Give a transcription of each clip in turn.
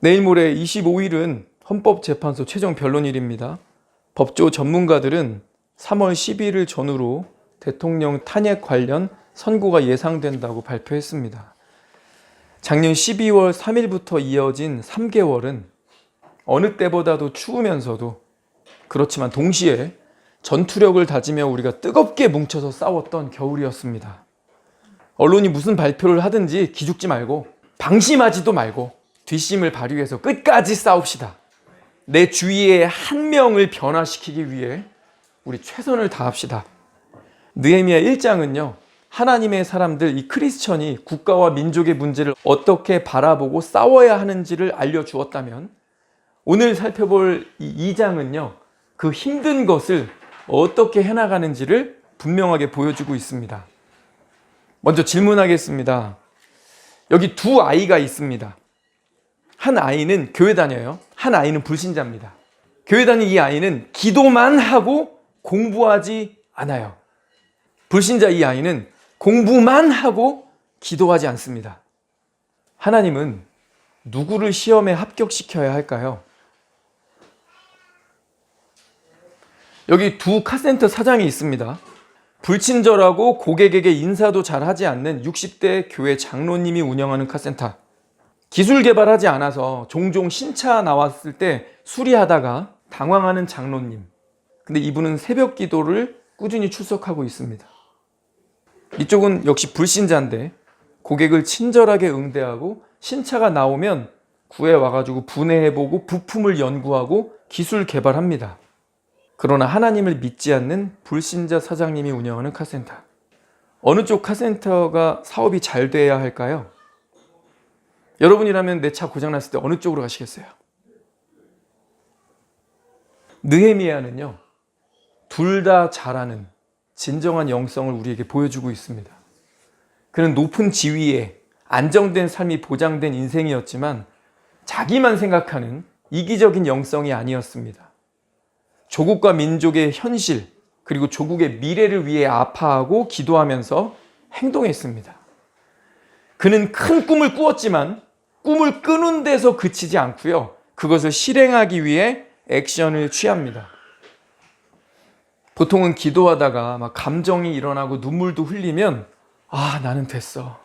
내일 모레 25일은 헌법재판소 최종 변론일입니다. 법조 전문가들은 3월 10일을 전후로 대통령 탄핵 관련 선고가 예상된다고 발표했습니다. 작년 12월 3일부터 이어진 3개월은 어느 때보다도 추우면서도 그렇지만 동시에 전투력을 다지며 우리가 뜨겁게 뭉쳐서 싸웠던 겨울이었습니다. 언론이 무슨 발표를 하든지 기죽지 말고 방심하지도 말고 뒷심을 발휘해서 끝까지 싸웁시다. 내 주위에 한 명을 변화시키기 위해 우리 최선을 다합시다. 느헤미야 1장은요. 하나님의 사람들 이 크리스천이 국가와 민족의 문제를 어떻게 바라보고 싸워야 하는지를 알려 주었다면 오늘 살펴볼 이 2장은요. 그 힘든 것을 어떻게 해 나가는지를 분명하게 보여주고 있습니다. 먼저 질문하겠습니다. 여기 두 아이가 있습니다. 한 아이는 교회 다녀요. 한 아이는 불신자입니다. 교회 다니는 이 아이는 기도만 하고 공부하지 않아요. 불신자 이 아이는 공부만 하고 기도하지 않습니다. 하나님은 누구를 시험에 합격시켜야 할까요? 여기 두 카센터 사장이 있습니다. 불친절하고 고객에게 인사도 잘 하지 않는 60대 교회 장로님이 운영하는 카센터. 기술 개발하지 않아서 종종 신차 나왔을 때 수리하다가 당황하는 장로님. 근데 이분은 새벽 기도를 꾸준히 출석하고 있습니다. 이쪽은 역시 불신자인데 고객을 친절하게 응대하고 신차가 나오면 구해 와가지고 분해해보고 부품을 연구하고 기술 개발합니다. 그러나 하나님을 믿지 않는 불신자 사장님이 운영하는 카센터. 어느 쪽 카센터가 사업이 잘 돼야 할까요? 여러분이라면 내 차 고장났을 때 어느 쪽으로 가시겠어요? 느헤미야는요, 둘 다 잘하는 진정한 영성을 우리에게 보여주고 있습니다. 그는 높은 지위에 안정된 삶이 보장된 인생이었지만 자기만 생각하는 이기적인 영성이 아니었습니다. 조국과 민족의 현실, 그리고 조국의 미래를 위해 아파하고 기도하면서 행동했습니다. 그는 큰 꿈을 꾸었지만 꿈을 끄는 데서 그치지 않고요. 그것을 실행하기 위해 액션을 취합니다. 보통은 기도하다가 막 감정이 일어나고 눈물도 흘리면 아, 나는 됐어.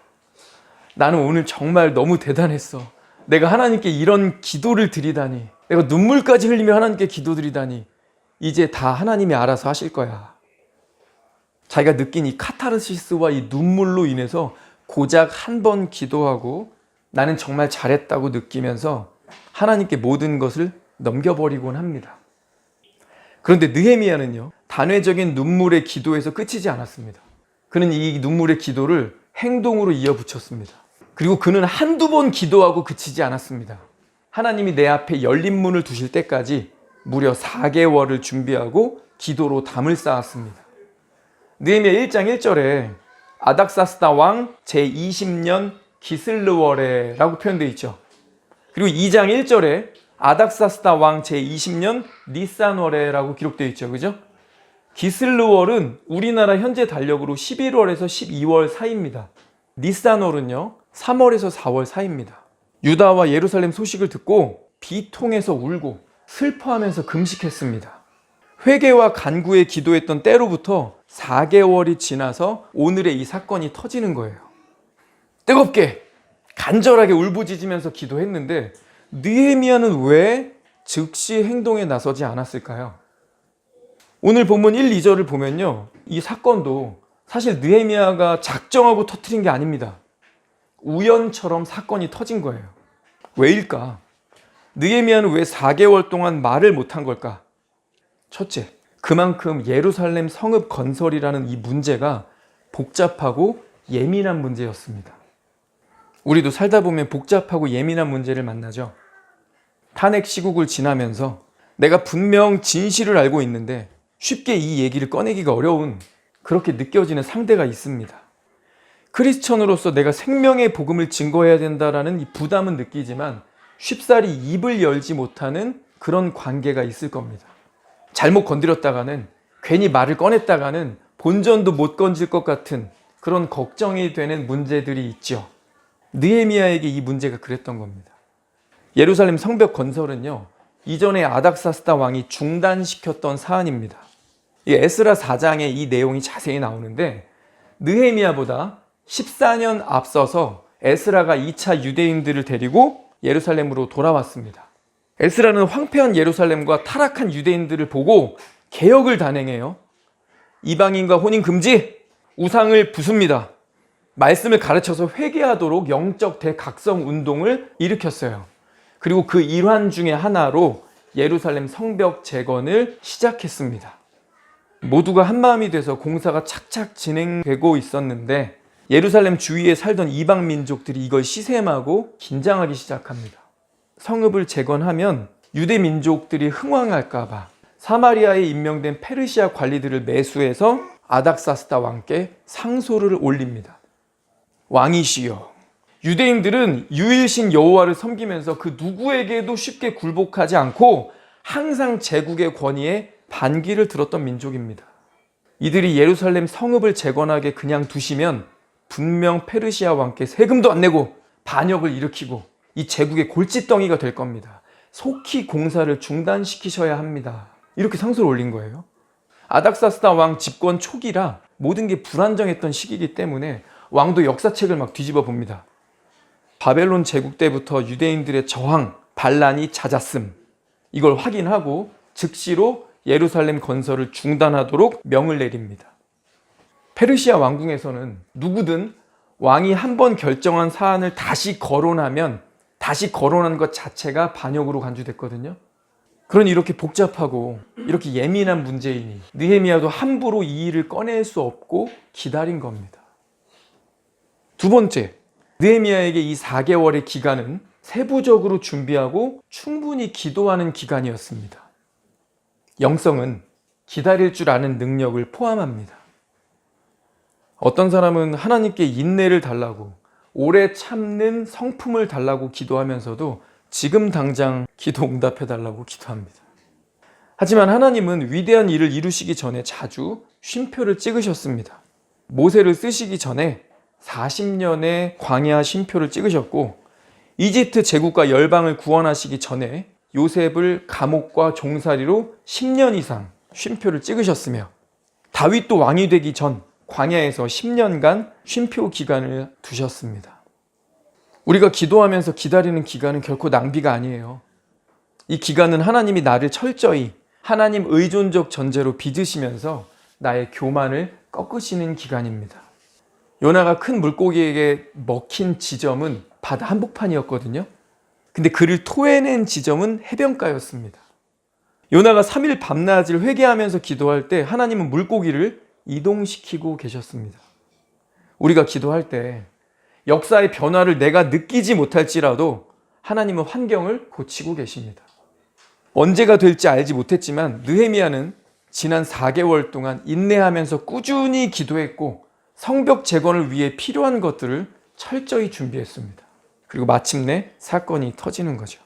나는 오늘 정말 너무 대단했어. 내가 하나님께 이런 기도를 드리다니. 내가 눈물까지 흘리며 하나님께 기도 드리다니. 이제 다 하나님이 알아서 하실 거야. 자기가 느낀 이 카타르시스와 이 눈물로 인해서 고작 한 번 기도하고 나는 정말 잘했다고 느끼면서 하나님께 모든 것을 넘겨버리곤 합니다. 그런데 느헤미야는요, 단회적인 눈물의 기도에서 끝이지 않았습니다. 그는 이 눈물의 기도를 행동으로 이어붙였습니다. 그리고 그는 한두 번 기도하고 그치지 않았습니다. 하나님이 내 앞에 열린 문을 두실 때까지 무려 4개월을 준비하고 기도로 담을 쌓았습니다. 느헤미야 1장 1절에 아닥사스다 왕 제20년 기슬르월에라고 표현되어 있죠. 그리고 2장 1절에 아닥사스다 왕 제20년 니산월에라고 기록되어 있죠. 그죠? 기슬르월은 우리나라 현재 달력으로 11월에서 12월 사이입니다. 니산월은요, 3월에서 4월 사이입니다. 유다와 예루살렘 소식을 듣고 비통해서 울고 슬퍼하면서 금식했습니다. 회개와 간구에 기도했던 때로부터 4개월이 지나서 오늘의 이 사건이 터지는 거예요. 뜨겁게 간절하게 울부짖으면서 기도했는데 느헤미야는 왜 즉시 행동에 나서지 않았을까요? 오늘 본문 1, 2절을 보면요. 이 사건도 사실 느헤미야가 작정하고 터트린 게 아닙니다. 우연처럼 사건이 터진 거예요. 왜일까? 느헤미야는 왜 4개월 동안 말을 못한 걸까? 첫째, 그만큼 예루살렘 성읍 건설이라는 이 문제가 복잡하고 예민한 문제였습니다. 우리도 살다 보면 복잡하고 예민한 문제를 만나죠. 탄핵 시국을 지나면서 내가 분명 진실을 알고 있는데 쉽게 이 얘기를 꺼내기가 어려운 그렇게 느껴지는 상대가 있습니다. 크리스천으로서 내가 생명의 복음을 증거해야 된다라는 이 부담은 느끼지만 쉽사리 입을 열지 못하는 그런 관계가 있을 겁니다. 잘못 건드렸다가는 괜히 말을 꺼냈다가는 본전도 못 건질 것 같은 그런 걱정이 되는 문제들이 있죠. 느헤미야에게 이 문제가 그랬던 겁니다. 예루살렘 성벽 건설은요. 이전에 아닥사스다 왕이 중단시켰던 사안입니다. 이 에스라 4장에 이 내용이 자세히 나오는데 느헤미야보다 14년 앞서서 에스라가 2차 유대인들을 데리고 예루살렘으로 돌아왔습니다. 에스라는 황폐한 예루살렘과 타락한 유대인들을 보고 개혁을 단행해요. 이방인과 혼인 금지, 우상을 부숩니다. 말씀을 가르쳐서 회개하도록 영적 대각성 운동을 일으켰어요. 그리고 그 일환 중에 하나로 예루살렘 성벽 재건을 시작했습니다. 모두가 한 마음이 돼서 공사가 착착 진행되고 있었는데 예루살렘 주위에 살던 이방 민족들이 이걸 시샘하고 긴장하기 시작합니다. 성읍을 재건하면 유대 민족들이 흥왕할까봐 사마리아에 임명된 페르시아 관리들을 매수해서 아닥사스다 왕께 상소를 올립니다. 왕이시여, 유대인들은 유일신 여호와를 섬기면서 그 누구에게도 쉽게 굴복하지 않고 항상 제국의 권위에 반기를 들었던 민족입니다. 이들이 예루살렘 성읍을 재건하게 그냥 두시면 분명 페르시아 왕께 세금도 안 내고 반역을 일으키고 이 제국의 골칫덩이가 될 겁니다. 속히 공사를 중단시키셔야 합니다. 이렇게 상소를 올린 거예요. 아닥사스다 왕 집권 초기라 모든 게 불안정했던 시기이기 때문에 왕도 역사책을 막 뒤집어 봅니다. 바벨론 제국 때부터 유대인들의 저항, 반란이 잦았음. 이걸 확인하고 즉시로 예루살렘 건설을 중단하도록 명을 내립니다. 페르시아 왕궁에서는 누구든 왕이 한 번 결정한 사안을 다시 거론하면 다시 거론한 것 자체가 반역으로 간주됐거든요. 그러니 이렇게 복잡하고 이렇게 예민한 문제이니 느헤미야도 함부로 이 일을 꺼낼 수 없고 기다린 겁니다. 두 번째, 느헤미야에게 이 4개월의 기간은 세부적으로 준비하고 충분히 기도하는 기간이었습니다. 영성은 기다릴 줄 아는 능력을 포함합니다. 어떤 사람은 하나님께 인내를 달라고 오래 참는 성품을 달라고 기도하면서도 지금 당장 기도 응답해 달라고 기도합니다. 하지만 하나님은 위대한 일을 이루시기 전에 자주 쉼표를 찍으셨습니다. 모세를 쓰시기 전에 40년의 광야 쉼표를 찍으셨고 이집트 제국과 열방을 구원하시기 전에 요셉을 감옥과 종살이로 10년 이상 쉼표를 찍으셨으며 다윗도 왕이 되기 전 광야에서 10년간 쉼표 기간을 두셨습니다. 우리가 기도하면서 기다리는 기간은 결코 낭비가 아니에요. 이 기간은 하나님이 나를 철저히 하나님 의존적 전제로 빚으시면서 나의 교만을 꺾으시는 기간입니다. 요나가 큰 물고기에게 먹힌 지점은 바다 한복판이었거든요. 근데 그를 토해낸 지점은 해변가였습니다. 요나가 3일 밤낮을 회개하면서 기도할 때 하나님은 물고기를 이동시키고 계셨습니다. 우리가 기도할 때 역사의 변화를 내가 느끼지 못할지라도 하나님은 환경을 고치고 계십니다. 언제가 될지 알지 못했지만 느헤미야는 지난 4개월 동안 인내하면서 꾸준히 기도했고 성벽 재건을 위해 필요한 것들을 철저히 준비했습니다. 그리고 마침내 사건이 터지는 거죠.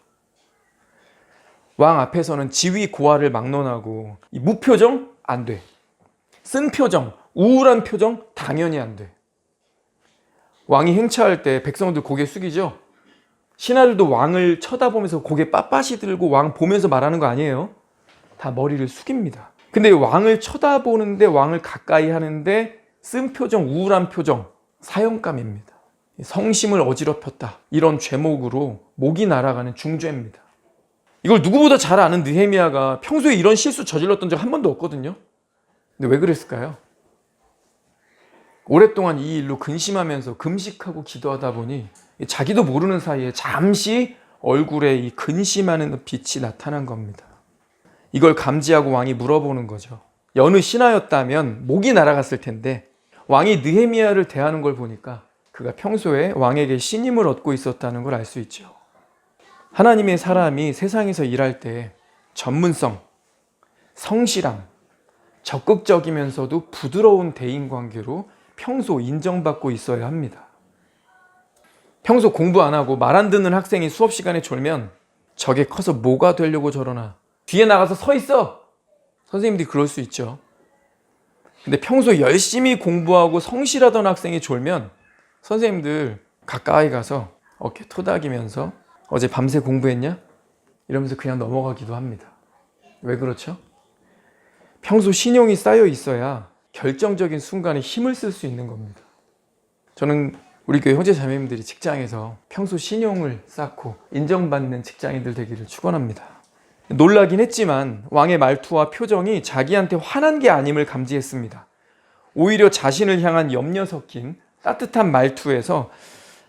왕 앞에서는 지위 고하를 막론하고 무표정 안 돼. 쓴 표정, 우울한 표정 당연히 안 돼. 왕이 행차할 때 백성들 고개 숙이죠. 신하들도 왕을 쳐다보면서 고개 빳빳이 들고 왕 보면서 말하는 거 아니에요. 다 머리를 숙입니다. 근데 왕을 쳐다보는데 왕을 가까이 하는데 쓴 표정, 우울한 표정, 사형감입니다. 성심을 어지럽혔다. 이런 죄목으로 목이 날아가는 중죄입니다. 이걸 누구보다 잘 아는 느헤미야가 평소에 이런 실수 저질렀던 적 한 번도 없거든요. 근데 왜 그랬을까요? 오랫동안 이 일로 근심하면서 금식하고 기도하다 보니 자기도 모르는 사이에 잠시 얼굴에 이 근심하는 빛이 나타난 겁니다. 이걸 감지하고 왕이 물어보는 거죠. 여느 신하였다면 목이 날아갔을 텐데 왕이 느헤미야를 대하는 걸 보니까 그가 평소에 왕에게 신임을 얻고 있었다는 걸 알 수 있죠. 하나님의 사람이 세상에서 일할 때 전문성, 성실함, 적극적이면서도 부드러운 대인 관계로 평소 인정받고 있어야 합니다. 평소 공부 안 하고 말 안 듣는 학생이 수업 시간에 졸면 저게 커서 뭐가 되려고 저러나 뒤에 나가서 서 있어. 선생님들이 그럴 수 있죠. 근데 평소 열심히 공부하고 성실하던 학생이 졸면 선생님들 가까이 가서 어깨 토닥이면서 어제 밤새 공부했냐? 이러면서 그냥 넘어가기도 합니다. 왜 그렇죠? 평소 신용이 쌓여 있어야 결정적인 순간에 힘을 쓸 수 있는 겁니다. 저는 우리 교회 형제 자매님들이 직장에서 평소 신용을 쌓고 인정받는 직장인들 되기를 축원합니다. 놀라긴 했지만 왕의 말투와 표정이 자기한테 화난 게 아님을 감지했습니다. 오히려 자신을 향한 염려 섞인 따뜻한 말투에서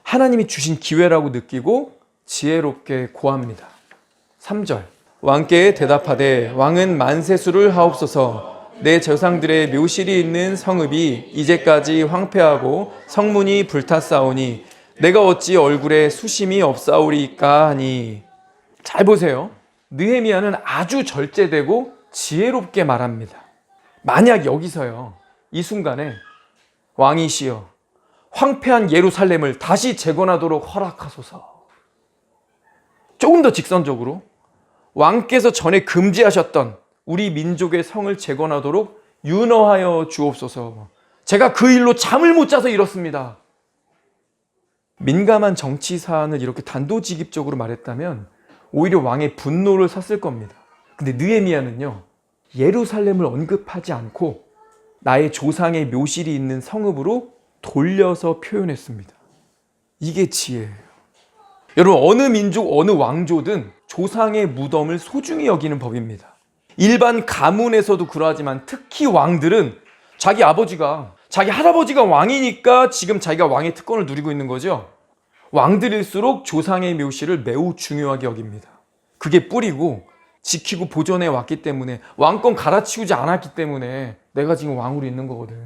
하나님이 주신 기회라고 느끼고 지혜롭게 고합니다. 3절 왕께 대답하되 왕은 만세수를 하옵소서 내 조상들의 묘실이 있는 성읍이 이제까지 황폐하고 성문이 불탔사오니 내가 어찌 얼굴에 수심이 없사오리까 하니 잘 보세요. 느헤미야는 아주 절제되고 지혜롭게 말합니다. 만약 여기서요. 이 순간에 왕이시여 황폐한 예루살렘을 다시 재건하도록 허락하소서. 조금 더 직선적으로 왕께서 전에 금지하셨던 우리 민족의 성을 재건하도록 윤허하여 주옵소서. 제가 그 일로 잠을 못 자서 이렇습니다. 민감한 정치 사안을 이렇게 단도직입적으로 말했다면 오히려 왕의 분노를 샀을 겁니다. 근데 느헤미야는요. 예루살렘을 언급하지 않고 나의 조상의 묘실이 있는 성읍으로 돌려서 표현했습니다. 이게 지혜예요. 여러분 어느 민족 어느 왕조든 조상의 무덤을 소중히 여기는 법입니다. 일반 가문에서도 그러하지만 특히 왕들은 자기 아버지가 자기 할아버지가 왕이니까 지금 자기가 왕의 특권을 누리고 있는 거죠. 왕들일수록 조상의 묘실을 매우 중요하게 여깁니다. 그게 뿌리고 지키고 보존해 왔기 때문에 왕권 갈아치우지 않았기 때문에 내가 지금 왕으로 있는 거거든.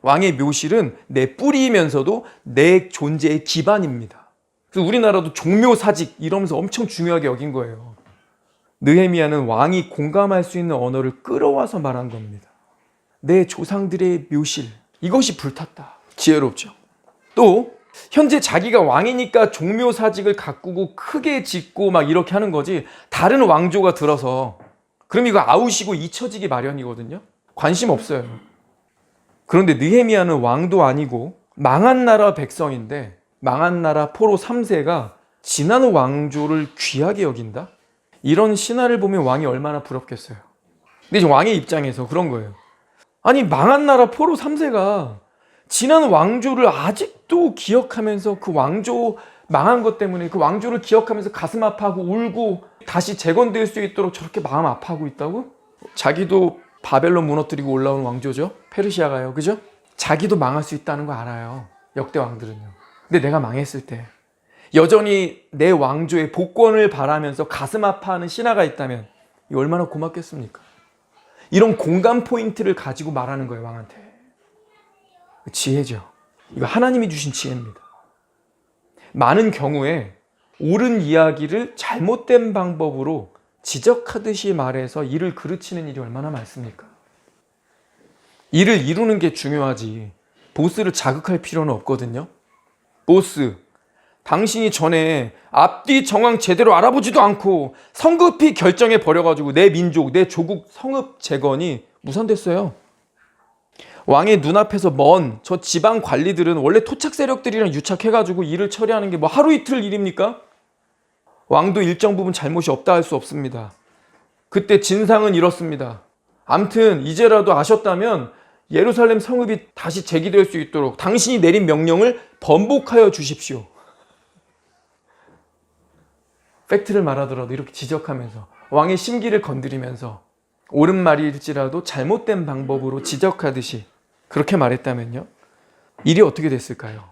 왕의 묘실은 내 뿌리이면서도 내 존재의 기반입니다. 그래서 우리나라도 종묘사직 이러면서 엄청 중요하게 여긴 거예요. 느헤미야는 왕이 공감할 수 있는 언어를 끌어와서 말한 겁니다. 내 조상들의 묘실 이것이 불탔다. 지혜롭죠. 또 현재 자기가 왕이니까 종묘 사직을 가꾸고 크게 짓고 막 이렇게 하는 거지 다른 왕조가 들어서 그럼 이거 아우시고 잊혀지기 마련이거든요. 관심 없어요. 그런데 느헤미야는 왕도 아니고 망한 나라 백성인데 망한 나라 포로 3세가 지난 왕조를 귀하게 여긴다? 이런 신화를 보면 왕이 얼마나 부럽겠어요. 근데 지금 왕의 입장에서 그런 거예요. 아니 망한 나라 포로 3세가 지난 왕조를 아직도 기억하면서 그 왕조 망한 것 때문에 그 왕조를 기억하면서 가슴 아파하고 울고 다시 재건될 수 있도록 저렇게 마음 아파하고 있다고? 자기도 바벨론 무너뜨리고 올라온 왕조죠. 페르시아가요. 그죠? 자기도 망할 수 있다는 거 알아요. 역대 왕들은요. 근데 내가 망했을 때 여전히 내 왕조의 복권을 바라면서 가슴 아파하는 신하가 있다면 이 얼마나 고맙겠습니까? 이런 공감 포인트를 가지고 말하는 거예요, 왕한테. 지혜죠. 이거 하나님이 주신 지혜입니다. 많은 경우에 옳은 이야기를 잘못된 방법으로 지적하듯이 말해서 일을 그르치는 일이 얼마나 많습니까? 일을 이루는 게 중요하지. 보스를 자극할 필요는 없거든요. 보스, 당신이 전에 앞뒤 정황 제대로 알아보지도 않고 성급히 결정해 버려가지고 내 민족, 내 조국 성읍 재건이 무산됐어요. 왕의 눈앞에서 먼 저 지방 관리들은 원래 토착 세력들이랑 유착해가지고 일을 처리하는 게 뭐 하루 이틀 일입니까? 왕도 일정 부분 잘못이 없다 할 수 없습니다. 그때 진상은 이렇습니다. 암튼 이제라도 아셨다면 예루살렘 성읍이 다시 재기될 수 있도록 당신이 내린 명령을 번복하여 주십시오. 팩트를 말하더라도 이렇게 지적하면서 왕의 심기를 건드리면서 옳은 말일지라도 잘못된 방법으로 지적하듯이 그렇게 말했다면요. 일이 어떻게 됐을까요?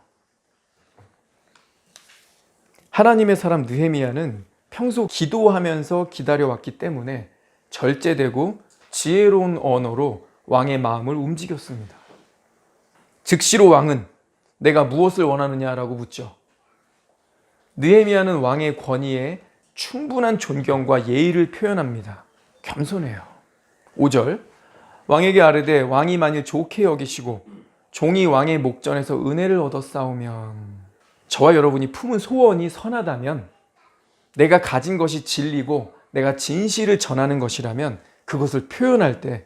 하나님의 사람 느헤미야는 평소 기도하면서 기다려왔기 때문에 절제되고 지혜로운 언어로 왕의 마음을 움직였습니다. 즉시로 왕은 내가 무엇을 원하느냐라고 묻죠. 느헤미야는 왕의 권위에 충분한 존경과 예의를 표현합니다. 겸손해요. 5절 왕에게 아뢰되 왕이 만일 좋게 여기시고 종이 왕의 목전에서 은혜를 얻었사오면 저와 여러분이 품은 소원이 선하다면 내가 가진 것이 진리고 내가 진실을 전하는 것이라면 그것을 표현할 때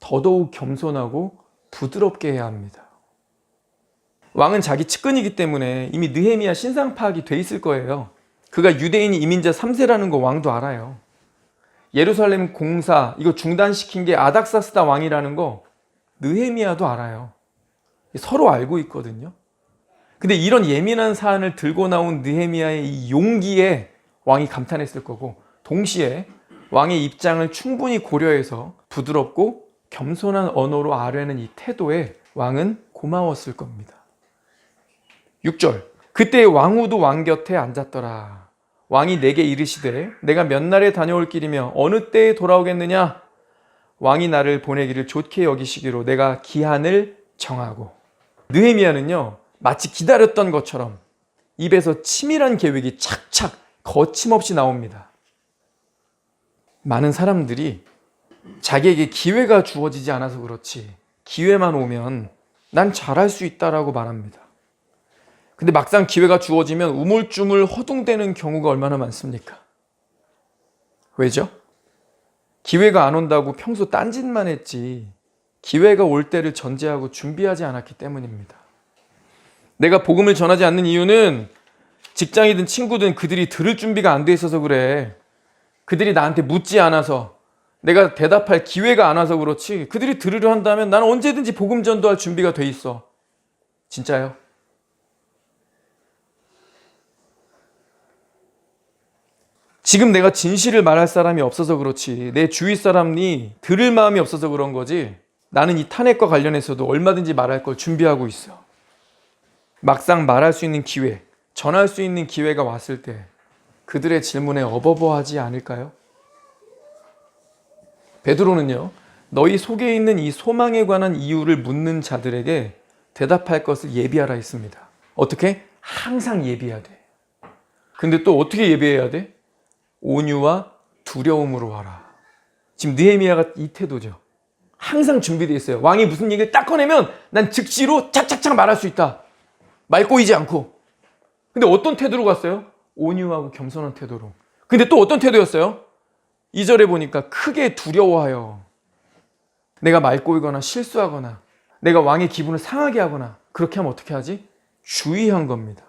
더더욱 겸손하고 부드럽게 해야 합니다. 왕은 자기 측근이기 때문에 이미 느헤미야 신상 파악이 돼 있을 거예요. 그가 유대인 이민자 3세라는 거 왕도 알아요. 예루살렘 공사 이거 중단시킨 게 아닥사스다 왕이라는 거 느헤미야도 알아요. 서로 알고 있거든요. 근데 이런 예민한 사안을 들고 나온 느헤미야의 이 용기에 왕이 감탄했을 거고 동시에 왕의 입장을 충분히 고려해서 부드럽고 겸손한 언어로 아뢰는 이 태도에 왕은 고마웠을 겁니다. 6절 그때 왕후도 왕 곁에 앉았더라. 왕이 내게 이르시되 내가 몇 날에 다녀올 길이며 어느 때에 돌아오겠느냐? 왕이 나를 보내기를 좋게 여기시기로 내가 기한을 정하고 느헤미야는요 마치 기다렸던 것처럼 입에서 치밀한 계획이 착착 거침없이 나옵니다. 많은 사람들이 자기에게 기회가 주어지지 않아서 그렇지 기회만 오면 난 잘할 수 있다라고 말합니다. 근데 막상 기회가 주어지면 우물쭈물 허둥대는 경우가 얼마나 많습니까? 왜죠? 기회가 안 온다고 평소 딴짓만 했지 기회가 올 때를 전제하고 준비하지 않았기 때문입니다. 내가 복음을 전하지 않는 이유는 직장이든 친구든 그들이 들을 준비가 안 돼 있어서 그래. 그들이 나한테 묻지 않아서 내가 대답할 기회가 안 와서 그렇지. 그들이 들으려 한다면 나는 언제든지 복음 전도할 준비가 돼 있어. 진짜요? 지금 내가 진실을 말할 사람이 없어서 그렇지. 내 주위 사람이 들을 마음이 없어서 그런 거지. 나는 이 탄핵과 관련해서도 얼마든지 말할 걸 준비하고 있어. 막상 말할 수 있는 기회, 전할 수 있는 기회가 왔을 때 그들의 질문에 어버버하지 않을까요? 베드로는요, 너희 속에 있는 이 소망에 관한 이유를 묻는 자들에게 대답할 것을 예비하라 했습니다. 어떻게? 항상 예비해야 돼. 근데 또 어떻게 예비해야 돼? 온유와 두려움으로 와라. 지금 느헤미야가 이 태도죠. 항상 준비되어 있어요. 왕이 무슨 얘기를 딱 꺼내면 난 즉시로 착착착 말할 수 있다. 말 꼬이지 않고. 근데 어떤 태도로 갔어요? 온유하고 겸손한 태도로. 근데 또 어떤 태도였어요? 2절에 보니까 크게 두려워하여 내가 말 꼬이거나 실수하거나 내가 왕의 기분을 상하게 하거나 그렇게 하면 어떻게 하지? 주의한 겁니다.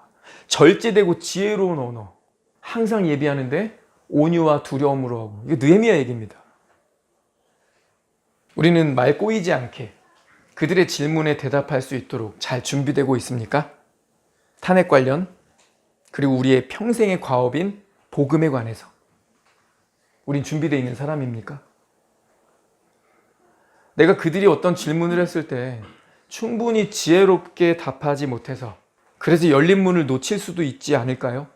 절제되고 지혜로운 언어. 항상 예비하는데 온유와 두려움으로 하고. 이게 느헤미야 얘기입니다. 우리는 말 꼬이지 않게 그들의 질문에 대답할 수 있도록 잘 준비되고 있습니까? 탄핵 관련 그리고 우리의 평생의 과업인 복음에 관해서 우린 준비되어 있는 사람입니까? 내가 그들이 어떤 질문을 했을 때 충분히 지혜롭게 답하지 못해서 그래서 열린 문을 놓칠 수도 있지 않을까요?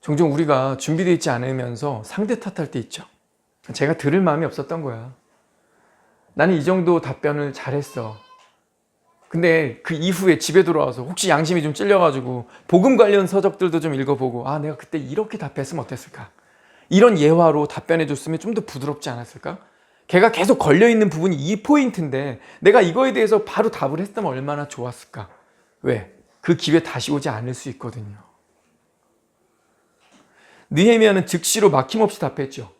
종종 우리가 준비되어 있지 않으면서 상대 탓할 때 있죠. 제가 들을 마음이 없었던 거야. 나는 이 정도 답변을 잘했어. 근데 그 이후에 집에 돌아와서 혹시 양심이 좀 찔려가지고 복음 관련 서적들도 좀 읽어보고 아 내가 그때 이렇게 답했으면 어땠을까? 이런 예화로 답변해줬으면 좀 더 부드럽지 않았을까? 걔가 계속 걸려있는 부분이 이 포인트인데 내가 이거에 대해서 바로 답을 했으면 얼마나 좋았을까? 왜? 그 기회 다시 오지 않을 수 있거든요. 느헤미야는 즉시로 막힘없이 답했죠.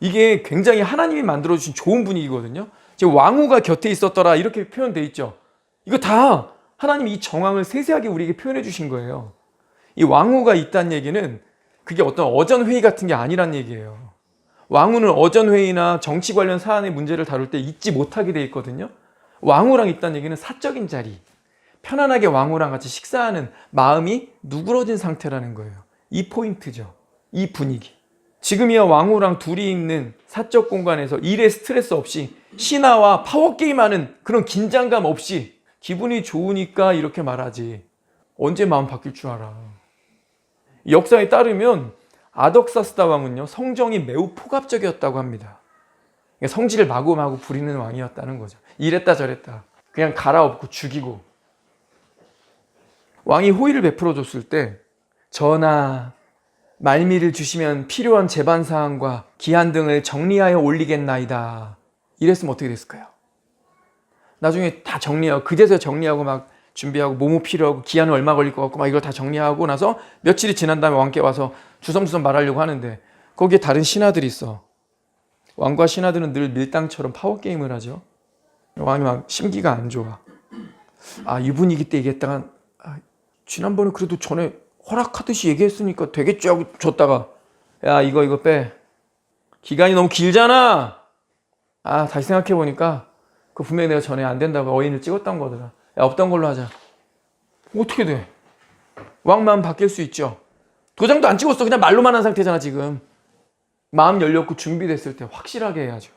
이게 굉장히 하나님이 만들어주신 좋은 분위기거든요. 지금 왕후가 곁에 있었더라 이렇게 표현돼 있죠. 이거 다 하나님이 이 정황을 세세하게 우리에게 표현해 주신 거예요. 이 왕후가 있다는 얘기는 그게 어떤 어전 회의 같은 게 아니란 얘기예요. 왕후는 어전 회의나 정치 관련 사안의 문제를 다룰 때 잊지 못하게 돼 있거든요. 왕후랑 있다는 얘기는 사적인 자리, 편안하게 왕후랑 같이 식사하는 마음이 누그러진 상태라는 거예요. 이 포인트죠. 이 분위기. 지금이야 왕후랑 둘이 있는 사적 공간에서 일에 스트레스 없이 신화와 파워게임하는 그런 긴장감 없이 기분이 좋으니까 이렇게 말하지. 언제 마음 바뀔 줄 알아. 역사에 따르면 아덕사스다 왕은요, 성정이 매우 폭압적이었다고 합니다. 성질을 마구마구 부리는 왕이었다는 거죠. 이랬다 저랬다. 그냥 갈아엎고 죽이고. 왕이 호의를 베풀어 줬을 때, 전하, 말미를 주시면 필요한 재반 사항과 기한 등을 정리하여 올리겠나이다. 이랬으면 어떻게 됐을까요? 나중에 다 정리하고 그제서 정리하고 막 준비하고 뭐뭐 필요하고 기한은 얼마 걸릴 것 같고 막 이걸 다 정리하고 나서 며칠이 지난 다음에 왕께 와서 주섬주섬 말하려고 하는데 거기에 다른 신하들이 있어. 왕과 신하들은 늘 밀당처럼 파워 게임을 하죠. 왕이 막 심기가 안 좋아. 아, 이 분위기 때 얘기했다가 아, 지난번에 그래도 전에 허락하듯이 얘기했으니까 되겠죠 하고 줬다가 야 이거 이거 빼. 기간이 너무 길잖아. 아 다시 생각해 보니까 그 분명히 내가 전에 안 된다고 어인을 찍었던 거더라. 야 없던 걸로 하자. 어떻게 돼? 왕마음 바뀔 수 있죠. 도장도 안 찍었어. 그냥 말로만 한 상태잖아 지금. 마음 열렸고 준비됐을 때 확실하게 해야죠.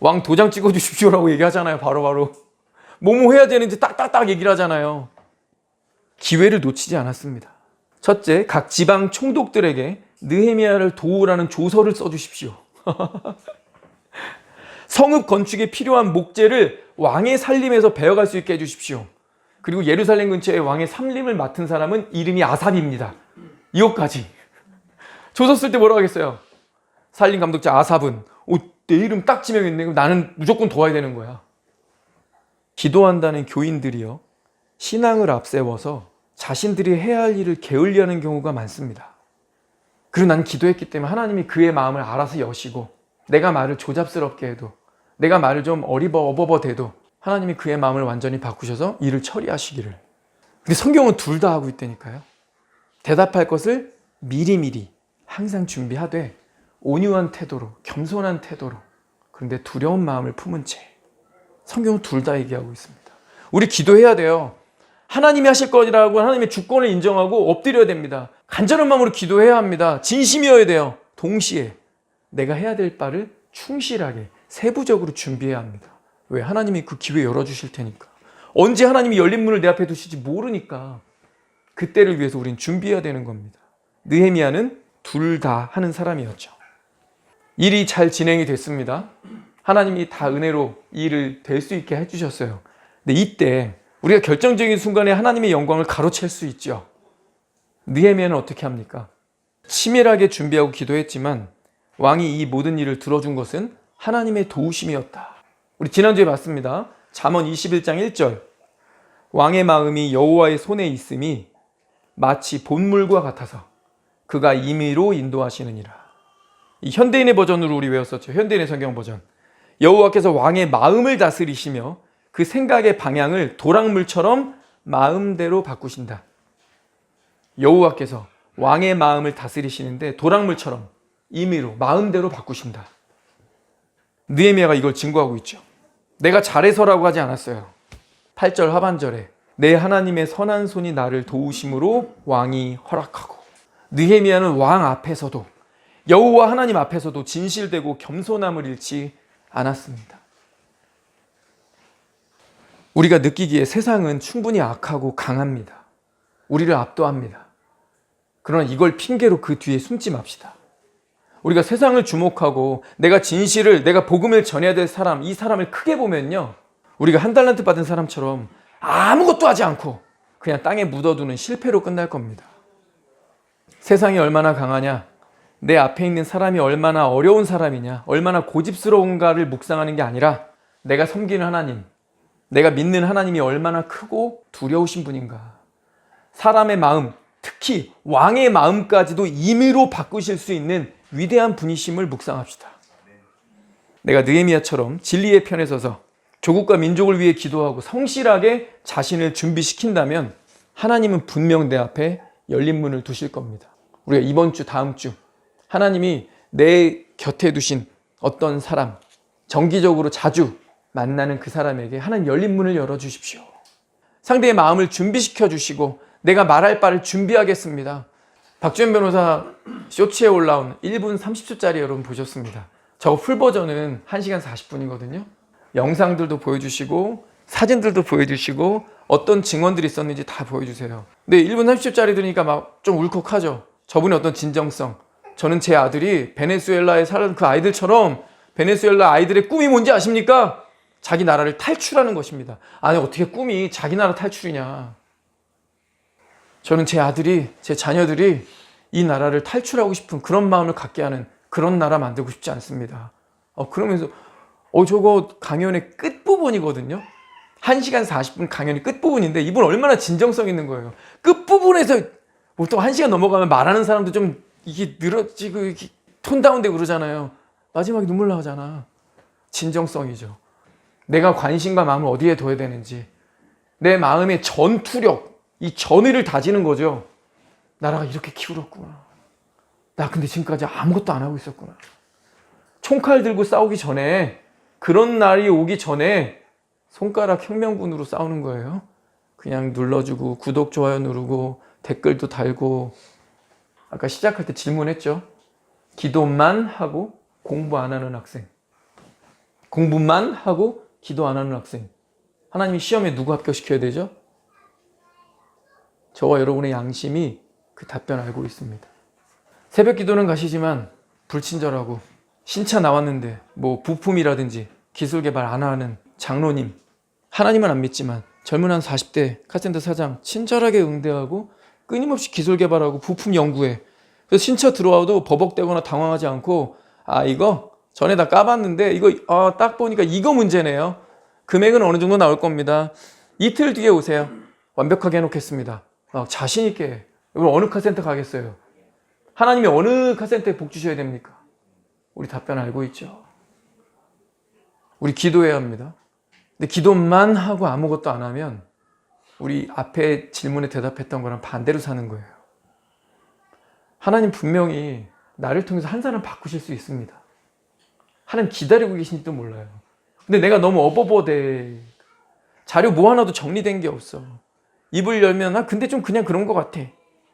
왕 도장 찍어 주십시오라고 얘기하잖아요 바로바로. 뭐뭐 해야 되는지 딱딱딱 얘기를 하잖아요. 기회를 놓치지 않았습니다. 첫째, 각 지방 총독들에게 느헤미야를 도우라는 조서를 써주십시오. 성읍 건축에 필요한 목재를 왕의 살림에서 베어갈 수 있게 해주십시오. 그리고 예루살렘 근처에 왕의 살림을 맡은 사람은 이름이 아삽입니다. 이것까지. 조서 쓸 때 뭐라고 하겠어요? 살림 감독자 아삽은 오, 내 이름 딱 지명했네. 그럼 나는 무조건 도와야 되는 거야. 기도한다는 교인들이요. 신앙을 앞세워서 자신들이 해야 할 일을 게을리하는 경우가 많습니다. 그리고 난 기도했기 때문에 하나님이 그의 마음을 알아서 여시고 내가 말을 조잡스럽게 해도 내가 말을 좀 어리버 어버버 대도 하나님이 그의 마음을 완전히 바꾸셔서 일을 처리하시기를. 근데 성경은 둘 다 하고 있다니까요. 대답할 것을 미리미리 항상 준비하되 온유한 태도로 겸손한 태도로 그런데 두려운 마음을 품은 채 성경은 둘 다 얘기하고 있습니다. 우리 기도해야 돼요. 하나님이 하실 거라고 하나님의 주권을 인정하고 엎드려야 됩니다. 간절한 마음으로 기도해야 합니다. 진심이어야 돼요. 동시에 내가 해야 될 바를 충실하게 세부적으로 준비해야 합니다. 왜? 하나님이 그 기회 열어주실 테니까. 언제 하나님이 열린 문을 내 앞에 두실지 모르니까 그때를 위해서 우린 준비해야 되는 겁니다. 느헤미야는 둘 다 하는 사람이었죠. 일이 잘 진행이 됐습니다. 하나님이 다 은혜로 이 일을 될 수 있게 해주셨어요. 근데 이때 우리가 결정적인 순간에 하나님의 영광을 가로챌 수 있죠. 느헤미야는 어떻게 합니까? 치밀하게 준비하고 기도했지만 왕이 이 모든 일을 들어준 것은 하나님의 도우심이었다. 우리 지난주에 봤습니다. 잠언 21장 1절. 왕의 마음이 여호와의 손에 있음이 마치 본물과 같아서 그가 임의로 인도하시느니라. 이 현대인의 버전으로 우리 외웠었죠. 현대인의 성경 버전. 여호와께서 왕의 마음을 다스리시며 그 생각의 방향을 도랑물처럼 마음대로 바꾸신다. 여호와께서 왕의 마음을 다스리시는데 도랑물처럼 임의로 마음대로 바꾸신다. 느헤미야가 이걸 증거하고 있죠. 내가 잘해서라고 하지 않았어요. 8절 하반절에 내 하나님의 선한 손이 나를 도우심으로 왕이 허락하고 느헤미야는 왕 앞에서도 여호와 하나님 앞에서도 진실되고 겸손함을 잃지 않았습니다. 우리가 느끼기에 세상은 충분히 악하고 강합니다. 우리를 압도합니다. 그러나 이걸 핑계로 그 뒤에 숨지 맙시다. 우리가 세상을 주목하고 내가 진실을, 내가 복음을 전해야 될 사람, 이 사람을 크게 보면요. 우리가 한 달란트 받은 사람처럼 아무것도 하지 않고 그냥 땅에 묻어두는 실패로 끝날 겁니다. 세상이 얼마나 강하냐, 내 앞에 있는 사람이 얼마나 어려운 사람이냐, 얼마나 고집스러운가를 묵상하는 게 아니라 내가 섬기는 하나님, 내가 믿는 하나님이 얼마나 크고 두려우신 분인가. 사람의 마음, 특히 왕의 마음까지도 임의로 바꾸실 수 있는 위대한 분이심을 묵상합시다. 내가 느헤미야처럼 진리의 편에 서서 조국과 민족을 위해 기도하고 성실하게 자신을 준비시킨다면 하나님은 분명 내 앞에 열린 문을 두실 겁니다. 우리가 이번 주, 다음 주 하나님이 내 곁에 두신 어떤 사람, 정기적으로 자주 만나는 그 사람에게 하나님 열린 문을 열어 주십시오. 상대의 마음을 준비시켜 주시고 내가 말할 바를 준비하겠습니다. 박주현 변호사 쇼츠에 올라온 1분 30초짜리 여러분 보셨습니다. 저 풀 버전은 1시간 40분이거든요. 영상들도 보여주시고 사진들도 보여주시고 어떤 증언들이 있었는지 다 보여주세요. 근데 1분 30초짜리 들으니까 막 좀 울컥하죠. 저분의 어떤 진정성. 저는 제 아들이 베네수엘라에 사는 그 아이들처럼 베네수엘라 아이들의 꿈이 뭔지 아십니까? 자기 나라를 탈출하는 것입니다. 아니 어떻게 꿈이 자기 나라 탈출이냐? 저는 제 아들이 제 자녀들이 이 나라를 탈출하고 싶은 그런 마음을 갖게 하는 그런 나라 만들고 싶지 않습니다. 어 그러면서 어 저거 강연의 끝 부분이거든요. 1시간 40분 강연의 끝 부분인데 이분 얼마나 진정성 있는 거예요. 끝 부분에서 보통 1시간 넘어가면 말하는 사람도 좀 이게 늘어지고 이게 톤 다운되고 그러잖아요. 마지막에 눈물 나오잖아. 진정성이죠. 내가 관심과 마음을 어디에 둬야 되는지 내 마음의 전투력, 이 전의를 다지는 거죠. 나라가 이렇게 기울었구나. 나 근데 지금까지 아무것도 안 하고 있었구나. 총칼 들고 싸우기 전에 그런 날이 오기 전에 손가락 혁명군으로 싸우는 거예요. 그냥 눌러주고 구독 좋아요 누르고 댓글도 달고 아까 시작할 때 질문했죠. 기도만 하고 공부 안 하는 학생. 공부만 하고 기도 안 하는 학생. 하나님이 시험에 누구 합격시켜야 되죠? 저와 여러분의 양심이 그 답변 알고 있습니다. 새벽 기도는 가시지만 불친절하고 신차 나왔는데 뭐 부품이라든지 기술 개발 안 하는 장로님 하나님은 안 믿지만 젊은 한 40대 카센터 사장 친절하게 응대하고 끊임없이 기술 개발하고 부품 연구해 그래서 신차 들어와도 버벅대거나 당황하지 않고 아 이거 전에 다 까봤는데 이거 아, 딱 보니까 이거 문제네요. 금액은 어느 정도 나올 겁니다. 이틀 뒤에 오세요. 완벽하게 해놓겠습니다. 막 자신 있게. 여러분 어느 카센터 가겠어요? 하나님이 어느 카센터에 복 주셔야 됩니까? 우리 답변 알고 있죠? 우리 기도해야 합니다. 근데 기도만 하고 아무것도 안 하면 우리 앞에 질문에 대답했던 거랑 반대로 사는 거예요. 하나님 분명히 나를 통해서 한 사람 바꾸실 수 있습니다. 하나님 기다리고 계신지도 몰라요. 근데 내가 너무 어버버대. 자료 뭐 하나도 정리된 게 없어. 입을 열면 아 근데 좀 그냥 그런 것 같아.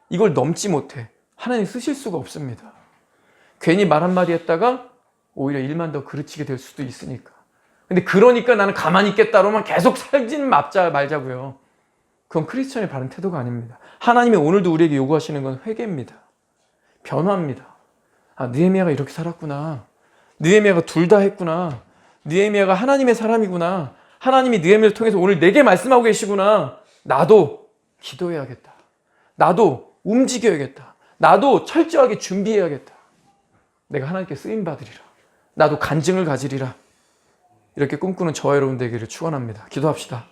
이걸 넘지 못해. 하나님 쓰실 수가 없습니다. 괜히 말 한마디 했다가 오히려 일만 더 그르치게 될 수도 있으니까. 근데 그러니까 나는 가만히 있겠다로만 계속 살진 말자 말자고요. 그건 크리스천의 바른 태도가 아닙니다. 하나님이 오늘도 우리에게 요구하시는 건 회개입니다. 변화입니다. 아, 느헤미야가 이렇게 살았구나. 느헤미야가 둘 다 했구나. 느헤미야가 하나님의 사람이구나. 하나님이 느헤미야를 통해서 오늘 내게 말씀하고 계시구나. 나도 기도해야겠다. 나도 움직여야겠다. 나도 철저하게 준비해야겠다. 내가 하나님께 쓰임 받으리라. 나도 간증을 가지리라. 이렇게 꿈꾸는 저와 여러분 되기를 축원합니다. 기도합시다.